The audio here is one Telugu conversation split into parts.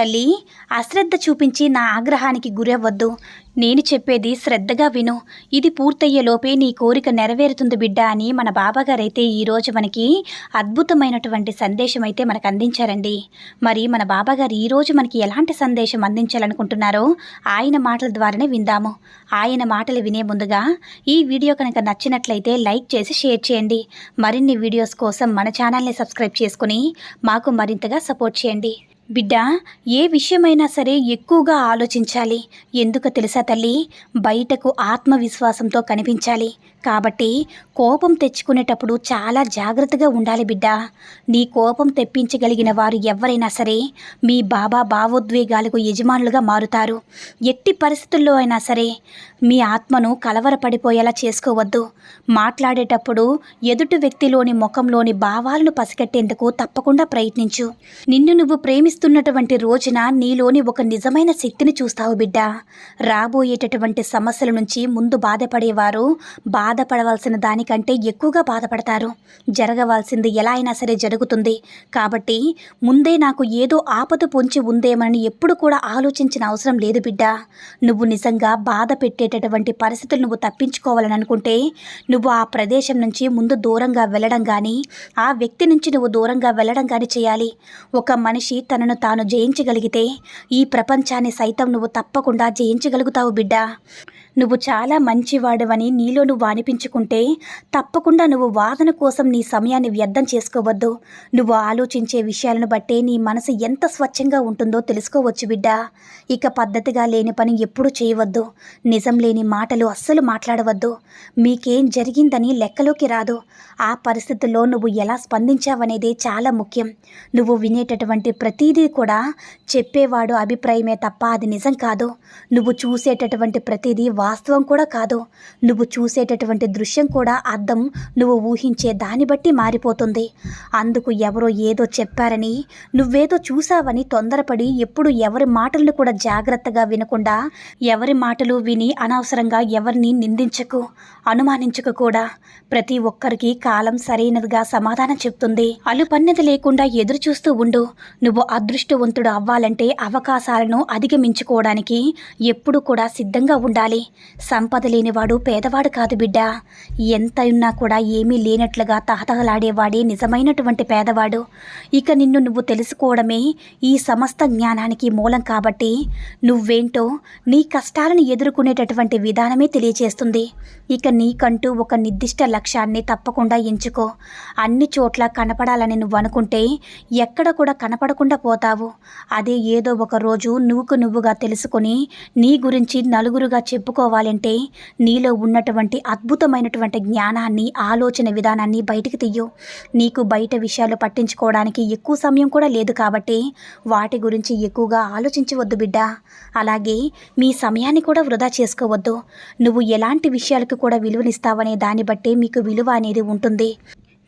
తల్లి అశ్రద్ధ చూపించి నా ఆగ్రహానికి గురవ్వద్దు. నేను చెప్పేది శ్రద్ధగా విను. ఇది పూర్తయ్యేలోపే నీ కోరిక నెరవేరుతుంది బిడ్డ అని మన బాబాగారైతే ఈరోజు మనకి అద్భుతమైనటువంటి సందేశం అయితే మనకు అందించారండి. మరి మన బాబాగారు ఈరోజు మనకి ఎలాంటి సందేశం అందించాలనుకుంటున్నారో ఆయన మాటల ద్వారానే విందాము. ఆయన మాటలు వినే ముందుగా ఈ వీడియో కనుక నచ్చినట్లయితే లైక్ చేసి షేర్ చేయండి. మరిన్ని వీడియోస్ కోసం మన ఛానల్ని సబ్స్క్రైబ్ చేసుకుని మాకు మరింతగా సపోర్ట్ చేయండి. బిడ్డ ఏ విషయమైనా సరే ఎక్కువగా ఆలోచించాలి. ఎందుకు తెలుసా తల్లి? బయటకు ఆత్మవిశ్వాసంతో కనిపించాలి. కాబట్టి కోపం తెచ్చుకునేటప్పుడు చాలా జాగ్రత్తగా ఉండాలి బిడ్డ. నీ కోపం తెప్పించగలిగిన వారు ఎవరైనా సరే మీ బాబా భావోద్వేగాలకు యజమానులుగా మారుతారు. ఎట్టి పరిస్థితుల్లో అయినా సరే మీ ఆత్మను కలవరపడిపోయేలా చేసుకోవద్దు. మాట్లాడేటప్పుడు ఎదుటి వ్యక్తిలోని ముఖంలోని భావాలను పసిగట్టేందుకు తప్పకుండా ప్రయత్నించు. నిన్ను నువ్వు ప్రేమిస్తున్నటువంటి రోజున నీలోని ఒక నిజమైన శక్తిని చూస్తావు బిడ్డ. రాబోయేటటువంటి సమస్యల నుంచి ముందు బాధపడేవారు బా బాధపడవలసిన దానికంటే ఎక్కువగా బాధపడతారు. జరగవలసింది ఎలా అయినా సరే జరుగుతుంది. కాబట్టి ముందే నాకు ఏదో ఆపద పొంచి ఉందేమని ఎప్పుడు కూడా ఆలోచించిన అవసరం లేదు బిడ్డ. నువ్వు నిజంగా బాధ పెట్టేటటువంటి పరిస్థితులు నువ్వు తప్పించుకోవాలని అనుకుంటే నువ్వు ఆ ప్రదేశం నుంచి ముందు దూరంగా వెళ్ళడం కానీ ఆ వ్యక్తి నుంచి నువ్వు దూరంగా వెళ్ళడం కానీ చేయాలి. ఒక మనిషి తనను తాను జయించగలిగితే ఈ ప్రపంచాన్ని సైతం నువ్వు తప్పకుండా జయించగలుగుతావు బిడ్డ. నువ్వు చాలా మంచివాడవని నీలో నువ్వు అనిపించుకుంటే తప్పకుండా నువ్వు వాదన కోసం నీ సమయాన్ని వ్యర్థం చేసుకోవద్దు. నువ్వు ఆలోచించే విషయాలను బట్టే నీ మనసు ఎంత స్వచ్ఛంగా ఉంటుందో తెలుసుకోవచ్చు బిడ్డ. ఇక పద్ధతిగా లేని పని ఎప్పుడూ చేయవద్దు. నిజం లేని మాటలు అస్సలు మాట్లాడవద్దు. మీకేం జరిగిందని లెక్కలోకి రాదు. ఆ పరిస్థితుల్లో నువ్వు ఎలా స్పందించావనేదే చాలా ముఖ్యం. నువ్వు వినేటటువంటి ప్రతిదీ కూడా చెప్పేవాడు అభిప్రాయమే తప్ప అది నిజం కాదు. నువ్వు చూసేటటువంటి ప్రతిదీ వా వాస్తవం కూడా కాదు. నువ్వు చూసేటటువంటి దృశ్యం కూడా అర్థం నువ్వు ఊహించే దాన్ని బట్టి మారిపోతుంది. అందుకు ఎవరో ఏదో చెప్పారని నువ్వేదో చూసావని తొందరపడి ఎప్పుడు ఎవరి మాటలను కూడా జాగ్రత్తగా వినకుండా ఎవరి మాటలు విని అనవసరంగా ఎవరిని నిందించకు అనుమానించకు కూడా. ప్రతి ఒక్కరికి కాలం సరైనదిగా సమాధానం చెప్తుంది. అలుపన్నది లేకుండా ఎదురు చూస్తూ ఉండు. నువ్వు అదృష్టవంతుడు అవ్వాలంటే అవకాశాలను అధిగమించుకోవడానికి ఎప్పుడు కూడా సిద్ధంగా ఉండాలి. సంపద లేనివాడు పేదవాడు కాదు బిడ్డ. ఎంత ఉన్నా కూడా ఏమీ లేనట్లుగా తహతహలాడేవాడే నిజమైనటువంటి పేదవాడు. ఇక నిన్ను నువ్వు తెలుసుకోవడమే ఈ సమస్త జ్ఞానానికి మూలం కాబట్టి నువ్వేంటో నీ కష్టాలను ఎదుర్కొనేటటువంటి విధానమే తెలియచేస్తుంది. ఇక నీకంటూ ఒక నిర్దిష్ట లక్ష్యాన్ని తప్పకుండా ఎంచుకో. అన్ని చోట్ల కనపడాలని నువ్వు అనుకుంటే ఎక్కడ కూడా కనపడకుండా పోతావు. అదే ఏదో ఒక రోజు నువ్వుకు నువ్వుగా తెలుసుకొని నీ గురించి నలుగురుగా తెలుసుకోవాలంటే నీలో ఉన్నటువంటి అద్భుతమైనటువంటి జ్ఞానాన్ని ఆలోచన విధానాన్ని బయటికి తీయు. నీకు బయట విషయాలు పట్టించుకోవడానికి ఎక్కువ సమయం కూడా లేదు కాబట్టి వాటి గురించి ఎక్కువగా ఆలోచించవద్దు బిడ్డ. అలాగే మీ సమయాన్ని కూడా వృధా చేసుకోవద్దు. నువ్వు ఎలాంటి విషయాలకు కూడా విలువనిస్తావనే దాన్ని బట్టే మీకు విలువ అనేది ఉంటుంది.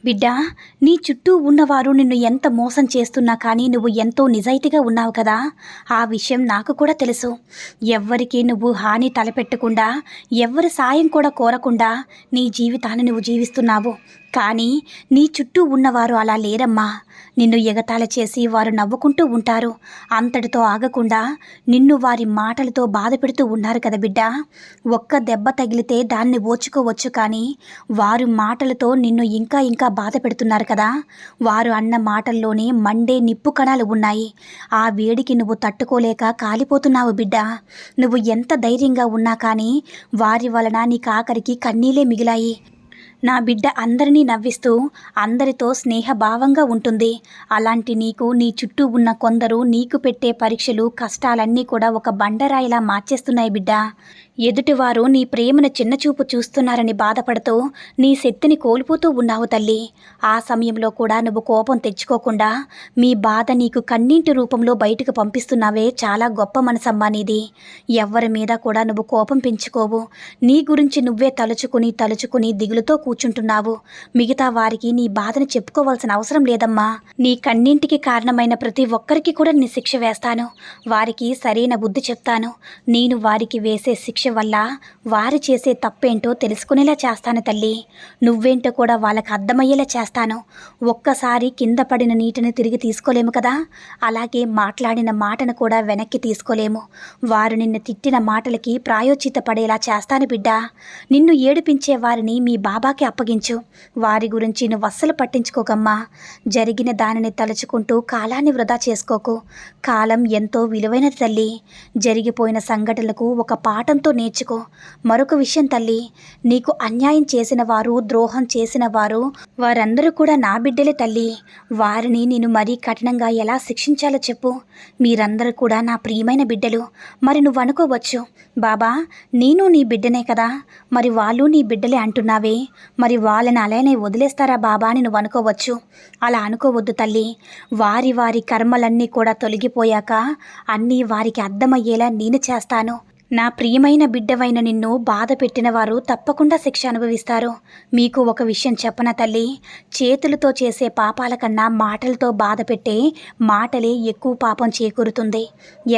బిడ్డా నీ చుట్టూ ఉన్నవారు నిన్ను ఎంత మోసం చేస్తున్నా కానీ నువ్వు ఎంతో నిజాయితీగా ఉన్నావు కదా. ఆ విషయం నాకు కూడా తెలుసు. ఎవ్వరికి నువ్వు హాని తలపెట్టకుండా ఎవ్వరి సాయం కూడా కోరకుండా నీ జీవితాన్ని నువ్వు జీవిస్తున్నావు. కానీ నీ చుట్టూ ఉన్నవారు అలా లేరమ్మా. నిన్ను ఎగతాళ చేసి వారు నవ్వుకుంటూ ఉంటారు. అంతటితో ఆగకుండా నిన్ను వారి మాటలతో బాధ పెడుతూ ఉన్నారు కదా బిడ్డ. ఒక్క దెబ్బ తగిలితే దాన్ని ఓచుకోవచ్చు కానీ వారు మాటలతో నిన్ను ఇంకా ఇంకా బాధ పెడుతున్నారు కదా. వారు అన్న మాటల్లోనే మండే నిప్పు కణాలు ఉన్నాయి. ఆ వేడికి నువ్వు తట్టుకోలేక కాలిపోతున్నావు బిడ్డ. నువ్వు ఎంత ధైర్యంగా ఉన్నా కానీ వారి వలన నీకు ఆఖరికి కన్నీలే మిగిలాయి. నా బిడ్డ అందరినీ నవ్విస్తూ అందరితో స్నేహభావంగా ఉంటుంది. అలాంటి నీకు నీ చుట్టూ ఉన్న కొందరు నీకు పెట్టే పరీక్షలు కష్టాలన్నీ కూడా ఒక బండరాయిలా మార్చేస్తున్నాయి బిడ్డ. ఎదుటివారు నీ ప్రేమను చిన్నచూపు చూస్తున్నారని బాధపడుతూ నీ శక్తిని కోల్పోతూ ఉన్నావు తల్లి. ఆ సమయంలో కూడా నువ్వు కోపం తెచ్చుకోకుండా మీ బాధ నీకు కన్నీటి రూపంలో బయటకు పంపిస్తున్నావే చాలా గొప్ప మనసమ్మా నీది. ఎవ్వరి మీద కూడా నువ్వు కోపం పెంచుకోవు. నీ గురించి నువ్వే తలుచుకుని తలుచుకుని దిగులుతో కూర్చుంటున్నావు. మిగతా వారికి నీ బాధను చెప్పుకోవాల్సిన అవసరం లేదమ్మా. నీ కన్నింటికి కారణమైన ప్రతి ఒక్కరికి కూడా నీ శిక్ష వేస్తాను. వారికి సరైన బుద్ధి చెప్తాను. నేను వారికి వేసే శిక్ష వల్ల వారు చేసే తప్పేంటో తెలుసుకునేలా చేస్తాను తల్లి. నువ్వేంటో కూడా వాళ్ళకి అర్థమయ్యేలా చేస్తాను. ఒక్కసారి కింద పడిన నీటిని తిరిగి తీసుకోలేము కదా? అలాగే మాట్లాడిన మాటను కూడా వెనక్కి తీసుకోలేము. వారు నిన్ను తిట్టిన మాటలకి ప్రాయోచిత పడేలా చేస్తాను బిడ్డ. నిన్ను ఏడిపించే వారిని మీ బాబాకి అప్పగించు. వారి గురించి నువ్వు అస్సలు పట్టించుకోకమ్మా. జరిగిన దానిని తలుచుకుంటూ కాలాన్ని వృధా చేసుకోకు. కాలం ఎంతో విలువైనది తల్లి. జరిగిపోయిన సంఘటనలకు ఒక పాఠంతో నేర్చుకో. మరొక విషయం తల్లి నీకు అన్యాయం చేసిన వారు ద్రోహం చేసిన వారు వారందరూ కూడా నా బిడ్డలే తల్లి. వారిని నేను మరీ కఠినంగా ఎలా శిక్షించాలో చెప్పు. మీరందరూ కూడా నా ప్రియమైన బిడ్డలు. మరి నువ్వు అనుకోవచ్చు బాబా నేను నీ బిడ్డనే కదా. మరి వాళ్ళు నీ బిడ్డలే అంటున్నావే. మరి వాళ్ళని అలానే వదిలేస్తారా బాబా? అని నువ్వు అనుకోవచ్చు. అలా అనుకోవద్దు తల్లి. వారి వారి కర్మలన్నీ కూడా తొలగిపోయాక అన్నీ వారికి అర్థమయ్యేలా నేను చేస్తాను. నా ప్రియమైన బిడ్డవైన నిన్ను బాధ పెట్టిన వారు తప్పకుండా శిక్ష అనుభవిస్తారు. మీకు ఒక విషయం చెప్పన తల్లి చేతులతో చేసే పాపాల కన్నా మాటలతో బాధ పెట్టే మాటలే ఎక్కువ పాపం చేకూరుతుంది.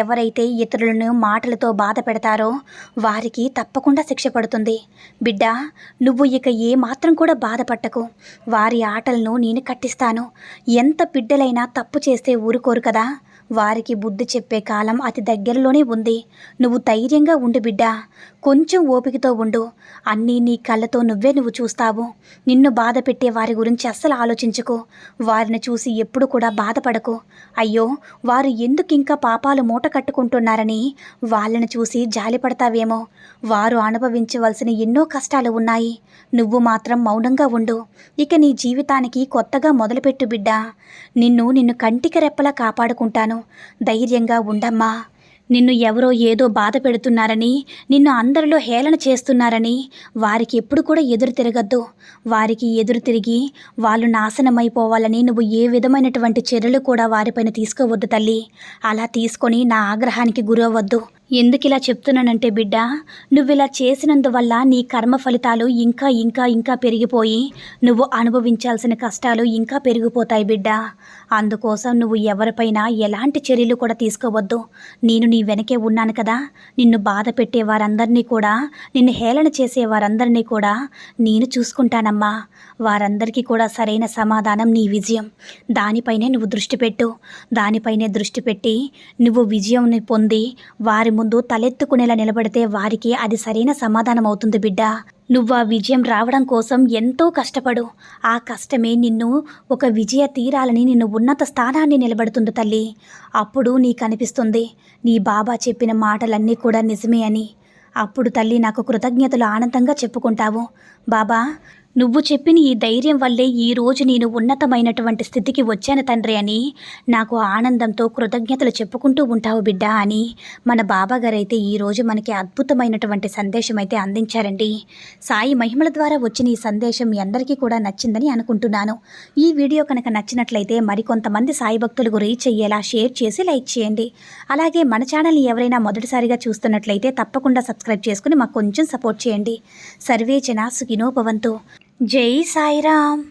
ఎవరైతే ఇతరులను మాటలతో బాధ పెడతారో వారికి తప్పకుండా శిక్ష పడుతుంది. బిడ్డ నువ్వు ఇక ఏ మాత్రం కూడా బాధపట్టకు. వారి ఆటలను నేను కట్టిస్తాను. ఎంత బిడ్డలైనా తప్పు చేస్తే ఊరుకోరు కదా. వారికి బుద్ధి చెప్పే కాలం అతి దగ్గరలోనే ఉంది. నువ్వు ధైర్యంగా ఉండు బిడ్డా. కొంచెం ఓపికతో ఉండు. అన్నీ నీ కళ్ళతో నువ్వే నువ్వు చూస్తావు. నిన్ను బాధ పెట్టే వారి గురించి అస్సలు ఆలోచించుకో. వారిని చూసి ఎప్పుడు కూడా బాధపడకు. అయ్యో వారు ఎందుకు ఇంకా పాపాలు మూట కట్టుకుంటున్నారని వాళ్ళని చూసి జాలిపడతావేమో వారు అనుభవించవలసిన ఎన్నో కష్టాలు ఉన్నాయి. నువ్వు మాత్రం మౌనంగా ఉండు. ఇక నీ జీవితానికి కొత్తగా మొదలుపెట్టు బిడ్డా. నిన్ను నిన్ను కంటికి రెప్పలా కాపాడుకుంటాను. ధైర్యంగా ఉండమ్మా. నిన్ను ఎవరో ఏదో బాధ పెడుతున్నారని నిన్ను అందరిలో హేళన చేస్తున్నారని వారికి ఎప్పుడు కూడా ఎదురు తిరగద్దు. వారికి ఎదురు తిరిగి వాళ్ళు నాశనమైపోవాలని నువ్వు ఏ విధమైనటువంటి చర్యలు కూడా వారిపైన తీసుకోవద్దు తల్లి. అలా తీసుకొని నా ఆగ్రహానికి గురవద్దు ఎందుకు ఇలా చెప్తున్నానంటే బిడ్డ నువ్వు ఇలా చేసినందువల్ల నీ కర్మ ఫలితాలు ఇంకా ఇంకా ఇంకా పెరిగిపోయి నువ్వు అనుభవించాల్సిన కష్టాలు ఇంకా పెరిగిపోతాయి బిడ్డ. అందుకోసం నువ్వు ఎవరిపైనా ఎలాంటి చర్యలు కూడా తీసుకోవద్దు. నేను నీ వెనకే ఉన్నాను కదా. నిన్ను బాధ పెట్టే వారందరినీ కూడా నిన్ను హేళన చేసే వారందరినీ కూడా నేను చూసుకుంటానమ్మా. వారందరికీ కూడా సరైన సమాధానం నీ విజయం. దానిపైనే నువ్వు దృష్టి పెట్టు. దానిపైనే దృష్టి పెట్టి నువ్వు విజయంని పొంది వారి ముందు ముందు తలెత్తుకునేలా నిలబడితే వారికి అది సరైన సమాధానం అవుతుంది బిడ్డ. నువ్వు ఆ విజయం రావడం కోసం ఎంతో కష్టపడు. ఆ కష్టమే నిన్ను ఒక విజయ తీరాలని నిన్ను ఉన్నత స్థానాన్ని నిలబడుతుంది తల్లి. అప్పుడు నీకు అనిపిస్తుంది నీ బాబా చెప్పిన మాటలన్నీ కూడా నిజమే అని. అప్పుడు తల్లి నాకు కృతజ్ఞతలు ఆనందంగా చెప్పుకుంటావు. బాబా నువ్వు చెప్పిన ఈ ధైర్యం వల్లే ఈరోజు నేను ఉన్నతమైనటువంటి స్థితికి వచ్చాను తండ్రి అని నాకు ఆనందంతో కృతజ్ఞతలు చెప్పుకుంటూ ఉంటావు బిడ్డ అని మన బాబాగారైతే ఈరోజు మనకి అద్భుతమైనటువంటి సందేశం అయితే అందించారండి. సాయి మహిమల ద్వారా వచ్చిన ఈ సందేశం మీ అందరికీ కూడా నచ్చిందని అనుకుంటున్నాను. ఈ వీడియో కనుక నచ్చినట్లయితే మరికొంతమంది సాయి భక్తులకు రీచ్ అయ్యేలా షేర్ చేసి లైక్ చేయండి. అలాగే మన ఛానల్ని ఎవరైనా మొదటిసారిగా చూస్తున్నట్లయితే తప్పకుండా సబ్స్క్రైబ్ చేసుకుని మాకు కొంచెం సపోర్ట్ చేయండి. సర్వే జనా సుఖినో భవంతు జై సాయిరామ్